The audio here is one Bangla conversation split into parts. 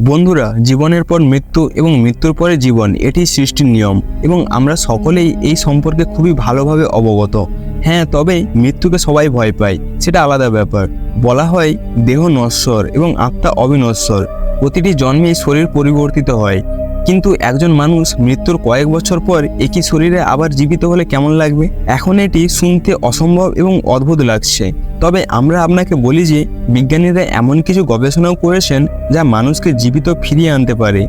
বন্ধুরা, জীবনের পর মৃত্যু এবং মৃত্যুর পরে জীবন, এটি সৃষ্টির নিয়ম এবং আমরা সকলেই এই সম্পর্কে খুবই ভালোভাবে অবগত। হ্যাঁ তবে মৃত্যুকে সবাই ভয় পায়, সেটা আলাদা ব্যাপার। বলা হয়, দেহ নশ্বর এবং আত্মা অবিনশ্বর, প্রতিটি জন্মেই শরীর পরিবর্তিত হয়। কিন্তু একজন মানুষ মৃত্যুর কয়েক বছর পর একই শরীরে আবার জীবিত হলে কেমন লাগবে? এখন এটি শুনতে অসম্ভব এবং অদ্ভুত লাগছে। তবে আমরা আপনাকে বলি যে বিজ্ঞানীরা এমন কিছু গবেষণাও করেছেন যা মানুষকে জীবিত ফিরিয়ে আনতে পারে।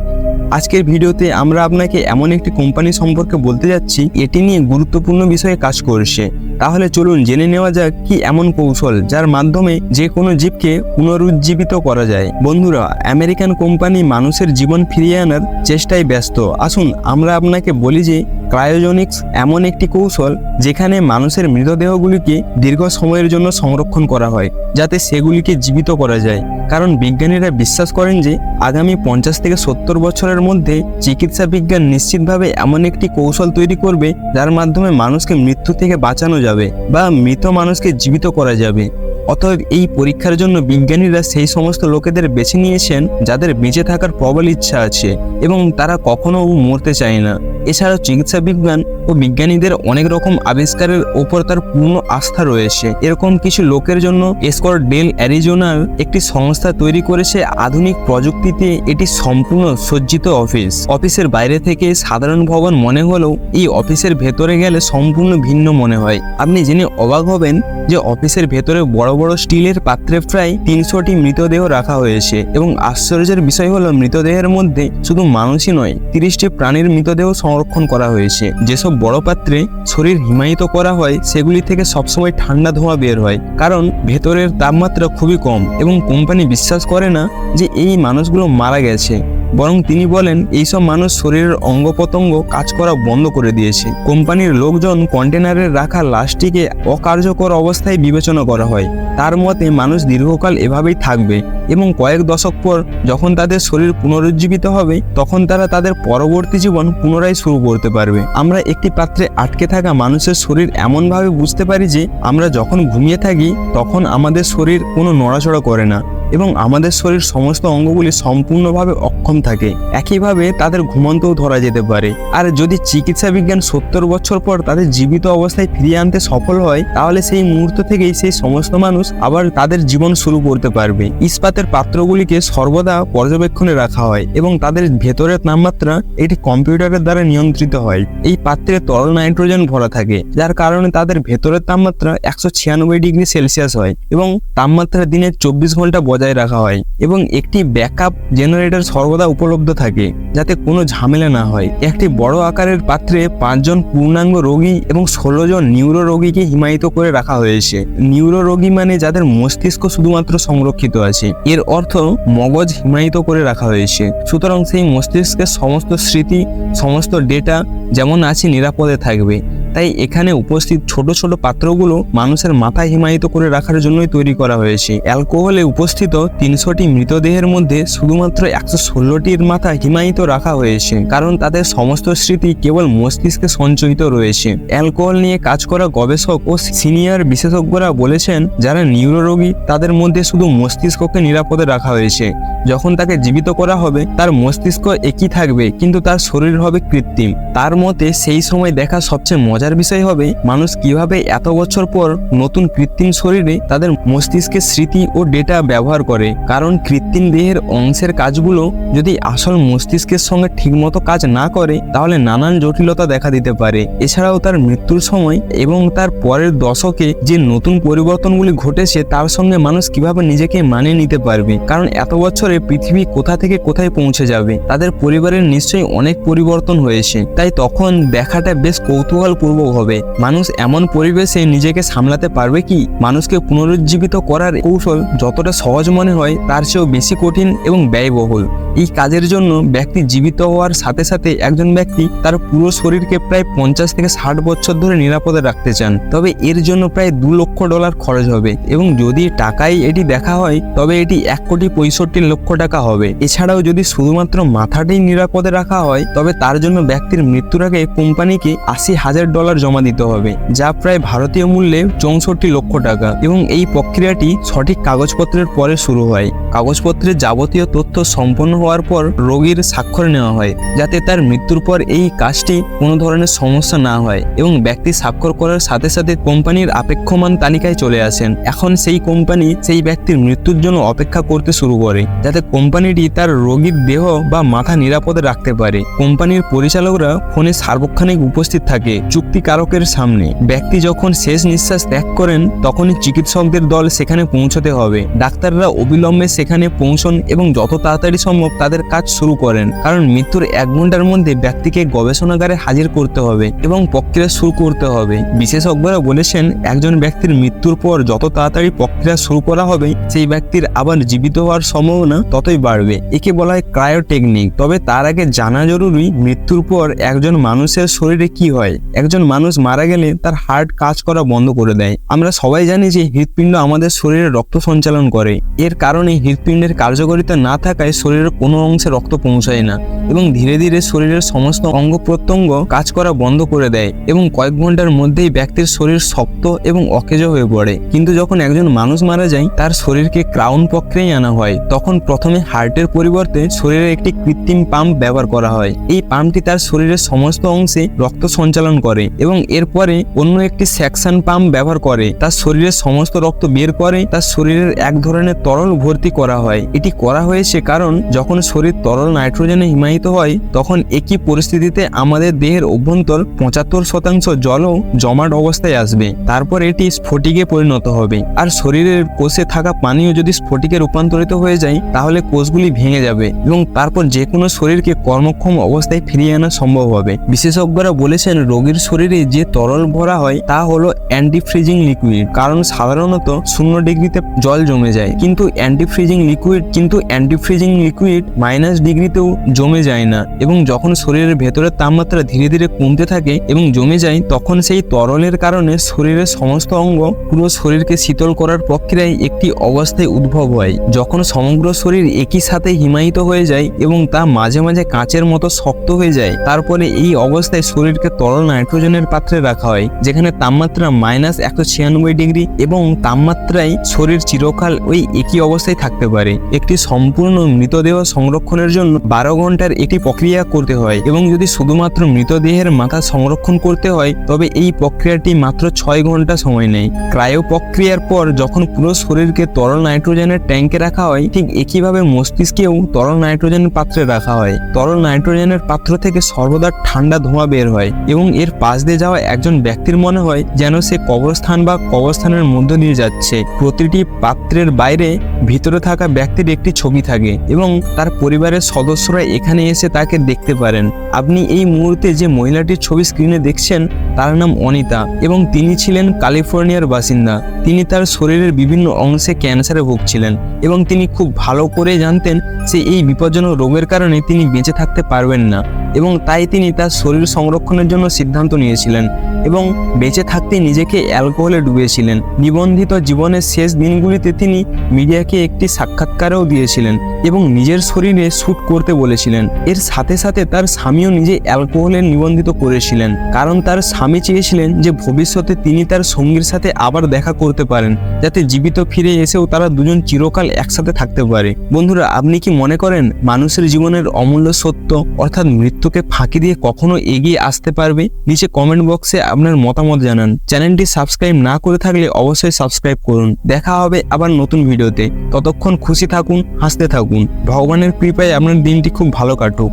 আজকের ভিডিওতে আমরা আপনাকে এমন একটি কোম্পানি সম্পর্কে বলতে যাচ্ছি, এটি নিয়ে গুরুত্বপূর্ণ বিষয়ে কাজ করছে। তাহলে চলুন জেনে নেওয়া যাক কি এমন কৌশল যার মাধ্যমে যে কোনো জীবকে পুনরুজ্জীবিত করা যায়। বন্ধুরা, আমেরিকান কোম্পানি মানুষের জীবন ফিরিয়ে আনার চেষ্টায় ব্যস্ত। আসুন, আমরা আপনাকে বলি যে ক্রায়োজনিক্স এমন একটি কৌশল যেখানে মানুষের মৃতদেহগুলিকে দীর্ঘ সময়ের জন্য সংরক্ষণ করা হয়, যাতে সেগুলিকে জীবিত করা যায়। কারণ বিজ্ঞানীরা বিশ্বাস করেন যে আগামী পঞ্চাশ থেকে সত্তর বছরের মধ্যে চিকিৎসা বিজ্ঞান নিশ্চিতভাবে এমন একটি কৌশল তৈরি করবে যার মাধ্যমে মানুষকে মৃত্যু থেকে বাঁচানো যাবে বা মৃত মানুষকে জীবিত করা যাবে। অতএব এই পরীক্ষার জন্য বিজ্ঞানীরা সেই সমস্ত লোকেদের বেছে নিয়েছেন যাদের বেঁচে থাকার প্রবল ইচ্ছা আছে এবং তারা কখনো মরতে চায় না। এছাড়াও চিকিৎসা বিজ্ঞান ও বিজ্ঞানীদের অনেক রকম আবিষ্কারের ওপর তার পূর্ণ আস্থা রয়েছে। এরকম কিছু লোকের জন্য এসকর ডেল অ্যারিজোনার একটি সংস্থা তৈরি করেছে আধুনিক প্রযুক্তিতে এটি সম্পূর্ণ সজ্জিত অফিস। অফিসের বাইরে থেকে সাধারণ ভবন মনে হলেও এই অফিসের ভেতরে গেলে সম্পূর্ণ ভিন্ন মনে হয়। আপনি জেনে অবাক হবেন যে অফিসের ভেতরে বড় বড় স্টিলের পাত্রে প্রায় তিনশোটি মৃতদেহ রাখা হয়েছে এবং আশ্চর্যের বিষয় হলো মৃতদেহের মধ্যে শুধু মানুষই নয়, তিরিশটি প্রাণীর মৃতদেহ সংরক্ষণ করা হয়েছে। যেসব বড় পাত্রে শরীর হিমায়িত করা হয়, সেগুলি থেকে সবসময় ঠান্ডা ধোঁয়া বের হয়। কারণ ভেতরের তাপমাত্রা খুবই কম এবং কোম্পানি বিশ্বাস করে না যে এই মানুষগুলো মারা গেছে। বরং তিনি বলেন, এইসব মানুষ শরীরের অঙ্গ প্রত্যঙ্গ কাজ করা বন্ধ করে দিয়েছে। কোম্পানির লোকজন কন্টেনারে রাখা লাশটিকে অকার্যকর অবস্থায় বিবেচনা করা হয়। তার মতে, মানুষ দীর্ঘকাল এভাবেই থাকবে এবং কয়েক দশক পর যখন তাদের শরীর পুনরুজ্জীবিত হবে, তখন তারা তাদের পরবর্তী জীবন পুনরায় শুরু করতে পারবে। আমরা একটি পাত্রে আটকে থাকা মানুষের শরীর এমনভাবে বুঝতে পারি যে, আমরা যখন ঘুমিয়ে থাকি, তখন আমাদের শরীর কোনো নড়াচড়া করে না। এবং আমাদের শরীর সমস্ত অঙ্গগুলি সম্পূর্ণভাবে অক্ষম থাকে। একইভাবে তাদের ঘুমন্তও ধরা যেতে পারে। আর যদি চিকিৎসা বিজ্ঞান সত্তর বছর পর তাদের জীবিত অবস্থায় ফিরিয়ে আনতে সফল হয়, তাহলে সেই মুহূর্ত থেকেই সেই সমস্ত মানুষ আবার তাদের জীবন শুরু করতে পারবে। ইস্পাতের পাত্রগুলিকে সর্বদা পর্যবেক্ষণে রাখা হয় এবং তাদের ভেতরের তাপমাত্রা এটি কম্পিউটারের দ্বারা নিয়ন্ত্রিত হয়। এই পাত্রে তরল নাইট্রোজেন ভরা থাকে, যার কারণে তাদের ভেতরের তাপমাত্রা একশো ছিয়ানব্বই ডিগ্রি সেলসিয়াস হয় এবং তাপমাত্রা দিনে চব্বিশ ঘণ্টা রাখা হয় এবং একটি ব্যাকআপ জেনারেটর সর্বদা উপলব্ধ থাকে যাতে কোনো ঝামেলা না হয়। একটি বড় আকারের পাত্রে পাঁচজন পূর্ণাঙ্গ রোগী এবং ষোলো জন নিউরো রোগীকে হিমায়িত করে রাখা হয়েছে। নিউরো রোগী মানে যাদের মস্তিষ্ক শুধুমাত্র সংরক্ষিত আছে। এর অর্থ মগজ হিমায়িত করে রাখা হয়েছে। সুতরাং সেই মস্তিষ্কের সমস্ত স্মৃতি, সমস্ত ডেটা যেমন আছে নিরাপদে থাকবে। তাই এখানে উপস্থিত ছোট ছোট পাত্রগুলো মানুষের মাথায় হিমায়িত করে রাখার জন্যই তৈরি করা হয়েছে। অ্যালকোহলে উপস্থিত তিনশোটি মৃতদেহের মধ্যে শুধুমাত্র একশো ষোলোটির মাথা হিমায়িত রাখা হয়েছে, কারণ তাদের সমস্ত স্মৃতি কেবল মস্তিষ্কে সঞ্চয়িত রয়েছে। অ্যালকোহল নিয়ে কাজ করা গবেষক ও সিনিয়র বিশেষজ্ঞরা বলেছেন, যারা নিউরো রোগী তাদের মধ্যে শুধু মস্তিষ্ককে নিরাপদে রাখা হয়েছে। যখন তাকে জীবিত করা হবে, তার মস্তিষ্ক একই থাকবে, কিন্তু তার শরীর হবে কৃত্রিম। তার মতে, সেই সময় দেখা সবচেয়ে মজার বিষয় হবে, মানুষ কীভাবে এত বছর পর নতুন কৃত্রিম শরীরে তাদের মস্তিষ্কের স্মৃতি ও ডেটা ব্যবহার করে। কারণ কৃত্রিম দেহের অংশের কাজগুলো যদি আসল মস্তিষ্কের সঙ্গে ঠিকমতো কাজ না করে, তাহলে নানান জটিলতা দেখা দিতে পারে। এছাড়াও তার মৃত্যুর সময় এবং তার পরের দশকে যে নতুন পরিবর্তনগুলি ঘটেছে, তার সঙ্গে মানুষ কীভাবে নিজেকে মানিয়ে নিতে পারবে? কারণ এত বছরে পৃথিবী কোথা থেকে কোথায় পৌঁছে যাবে, তাদের পরিবারের নিশ্চয়ই অনেক পরিবর্তন হয়েছে। তাই তখন দেখাটা বেশ কৌতূহলপূর্বক হবে। মানুষ এমন পরিবেশে নিজেকে সামলাতে পারবে কি? মানুষকে পুনরুজ্জীবিত করার কৌশল যতটা সহজ মনে হয়, তার চেয়েও বেশি কঠিন এবং ব্যয়বহুল। এই কাজের জন্য ব্যক্তি জীবিত হওয়ার সাথে সাথে একজন ব্যক্তি তার পুরো শরীরকে প্রায় পঞ্চাশ থেকে ষাট বছর ধরে নিরাপদে রাখতে চান। তবে এর জন্য প্রায় দু লক্ষ ডলার খরচ হবে এবং যদি টাকায় এটি দেখা হয়, তবে এটি এক কোটি পঁয়ষট্টি লক্ষ টাকা হবে। এছাড়াও যদি শুধুমাত্র মাথাটাই নিরাপদে রাখা হয়, তবে তার জন্য ব্যক্তির মৃত্যুর আগে কোম্পানিকে আশি হাজার ডলার জমা দিতে হবে, যা প্রায় ভারতীয় মূল্যে চৌষট্টি লক্ষ টাকা। এবং এই প্রক্রিয়াটি সঠিক কাগজপত্রের পরে শুরু হয়। কাগজপত্রের যাবতীয় তথ্য সম্পন্ন হওয়ার পর রোগীর স্বাক্ষর নেওয়া হয়, যাতে তার মৃত্যুর পর এই কাজটি কোনো ধরনের সমস্যা না হয় এবং ব্যক্তি স্বাক্ষর করার সাথে সাথে কোম্পানির আপেক্ষমান তালিকায় চলে আসেন। এখন সেই কোম্পানি সেই ব্যক্তির মৃত্যুর জন্য অপেক্ষা করতে শুরু করে যাতে কোম্পানিটি তার রোগীর দেহ বা মাথা নিরাপদে রাখতে পারে। কোম্পানির পরিচালকরা ফোনে সার্বক্ষণিক উপস্থিত থাকে চুক্তিকারকের সামনে। ব্যক্তি যখন শেষ নিঃশ্বাস ত্যাগ করেন, তখনই চিকিৎসকদের দল সেখানে পৌঁছতে হবে। ডাক্তাররা অবিলম্বে সেখানে পৌঁছন এবং যত তাড়াতাড়ি সম্ভব তাদের কাজ শুরু করেন। কারণ মৃত্যুর এক ঘণ্টার মধ্যে ব্যক্তিকে গবেষণাগারে হাজির করতে হবে এবং প্রক্রিয়া শুরু করতে হবে। বিশেষজ্ঞরা বলেছেন, একজন ব্যক্তির মৃত্যুর পর যত তাড়াতাড়ি প্রক্রিয়া শুরু করা হবে, সেই ব্যক্তির আবার জীবিত হওয়ার সম্ভাবনা ততই বাড়বে। একে বলা হয় ক্রায়োটেকনিক। তবে তার আগে জানা জরুরি, মৃত্যুর পর একজন মানুষের শরীরে কি হয়? একজন মানুষ মারা গেলে তার হার্ট কাজ করা বন্ধ করে দেয়। আমরা সবাই জানি যে হৃৎপিণ্ড আমাদের শরীরে রক্ত সঞ্চালন করে। এর কারণে হৃৎপিণ্ডের কার্যকারিতা না থাকায় শরীরের কোনো অংশে রক্ত পৌঁছায় না এবং ধীরে ধীরে শরীরের সমস্ত অঙ্গ প্রত্যঙ্গ কাজ করা বন্ধ করে দেয় এবং কয়েক ঘণ্টার মধ্যেই ব্যক্তির শরীর শক্ত এবং অকেজ হয়ে পড়ে। কিন্তু যখন একজন মানুষ মারা যায়, তার শরীরকে ক্রাউন প্রক্রিয়ায় আনা হয়, তখন প্রথমে হার্টের পরিবর্তে শরীরে একটি কৃত্রিম পাম্প ব্যবহার করা হয়। এই পাম্পটি তার শরীরের সমস্ত অংশে রক্ত সঞ্চালন করে এবং এরপরে অন্য একটি সেকশন পাম্প ব্যবহার করে। তার শরীরের সমস্ত রক্ত বের করে, তার শরীরের এক ধরনের তরল ভর্তি করা হয়। এটি করা হয়েছে কারণ যখন শরীর তরল নাইট্রোজেনে হিমায়িত হয়, তখন একই পরিস্থিতিতে আমাদের দেহের অভ্যন্তর পঁচাত্তর শতাংশ জলও জমাট অবস্থায় আসবে। তারপর এটি স্ফটিকে পরিণত হবে। আর শরীরের কোষে থাকা পানীয় যদি স্ফটিকে রূপান্তরিত হয়ে যায় তাহলে কোষগুলি ভেঙে যাবে এবং তারপর যে কোনো শরীরকে কর্মক্ষম অবস্থায় ফিরিয়ে আনা সম্ভব হবে। বিশেষজ্ঞরা বলেছেন, রোগীর শরীরে যে তরল ভরা হয় তা হলো অ্যান্টি ফ্রিজিং লিকুইড কারণ সাধারণত শূন্য ডিগ্রিতে জল জমে যায়। কিন্তু অ্যান্টি ফ্রিজিং লিকুইড কিন্তু অ্যান্টি ফ্রিজিং লিকুইড মাইনাস ডিগ্রিতেও জমে যায় না এবং যখন শরীরের ভেতরের তাপমাত্রা ধীরে ধীরে কমতে থাকে এবং জমে যায়, তখন সেই তরলের কারণে শরীরের সমস্ত অঙ্গ পুরো শরীরকে শীতল করার প্রক্রিয়ায় একটি অবস্থায় উদ্ভব হয়। যখন সমগ্র শরীর একই সাথে হিমায়িত হয়ে যায় এবং তা মাঝে মাঝে কাঁচের মতো শক্ত হয়ে যায়। তারপরে এই অবস্থায় শরীরকে তরল নাইট্রোজেনের পাত্রে রাখা হয়, যেখানে তাপমাত্রা মাইনাস একশো ছিয়ানব্বই ডিগ্রি এবং তাপমাত্রায় শরীর চিরকাল ওই একই অবস্থায় থাকতে পারে। একটি সম্পূর্ণ মৃতদেহ সংরক্ষণের জন্য বারো ঘণ্টার একটি প্রক্রিয়া করতে হয় এবং যদি শুধুমাত্র মৃতদেহের মাথা সংরক্ষণ করতে হয়, তবে এই প্রক্রিয়াটি মাত্র ছয় ঘণ্টা সময় নেয়। ক্রায়ো প্রক্রিয়ার পর যখন পুরো শরীরকে তরল নাইট্রোজেনের ট্যাঙ্কে রাখা হয়, ঠিক একইভাবে মস্তিষ্কেও তরল নাইট্রোজেন পাত্রে রাখা হয়? তরল নাইট্রোজেনের পাত্র থেকে সর্বদা ঠান্ডা ধোঁয়া বের হয় এবং এর পাশ দিয়ে যাওয়া একজন ব্যক্তির মনে হয় যেন সে কবরস্থান বা কবরস্থানের মধ্য দিয়ে যাচ্ছে। প্রতিটি পাত্রের বাইরে ভিতরে থাকা ব্যক্তির একটি ছবি থাকে এবং তার পরিবারের সদস্যরা এখানে এসে তাকে দেখতে পারেন। আপনি এই মুহূর্তে যে মহিলাটির ছবি স্ক্রিনে দেখছেন, তার নাম অনিতা এবং তিনি ছিলেন ক্যালিফোর্নিয়ার বাসিন্দা। তিনি তার শরীরের বিভিন্ন অংশে ক্যান্সারে ভুগছিলেন এবং তিনি খুব ভালো করে জানতেন যে এই বিপজ্জনক রোগের কারণে তিনি বেঁচে থাকতে পারবেন না এবং তাই তিনি তার শরীর সংরক্ষণের জন্য সিদ্ধান্ত নিয়েছিলেন এবং বেঁচে থাকতে নিজেকে অ্যালকোহলে ডুবিয়েছিলেন। নিবন্ধিত জীবনের শেষ দিনগুলিতে তিনি মিডিয়াকে একটি সাক্ষাৎকারও দিয়েছিলেন এবং নিজের শরীরে শ্যুট করতে বলেছিলেন। এর সাথে সাথে তার স্বামীও নিজে অ্যালকোহলে নিবন্ধিত করেছিলেন কারণ তার স্বামী চেয়েছিলেন যে ভবিষ্যতে তিনি তার সঙ্গীর সাথে আবার দেখা করতে পারেন যাতে জীবিত ফিরে এসেও তারা দুজন চিরকাল একসাথে থাকতে পারে বন্ধুরা, আপনি কি মনে করেন মানুষের জীবনের অমূল্য সত্য অর্থাৎ মৃত্যুকে ফাঁকি দিয়ে কখনো এগিয়ে আসতে পারবে? নিচে কমেন্ট বক্সে আপনার মতামত জানান। চ্যানেলটি সাবস্ক্রাইব না করে থাকলে অবশ্যই সাবস্ক্রাইব করুন। দেখা হবে আবার নতুন ভিডিওতে। ততক্ষণ খুশি থাকুন, হাসতে থাকুন। ভগবানের কৃপায় আপনার দিনটি খুব ভালো কাটুক।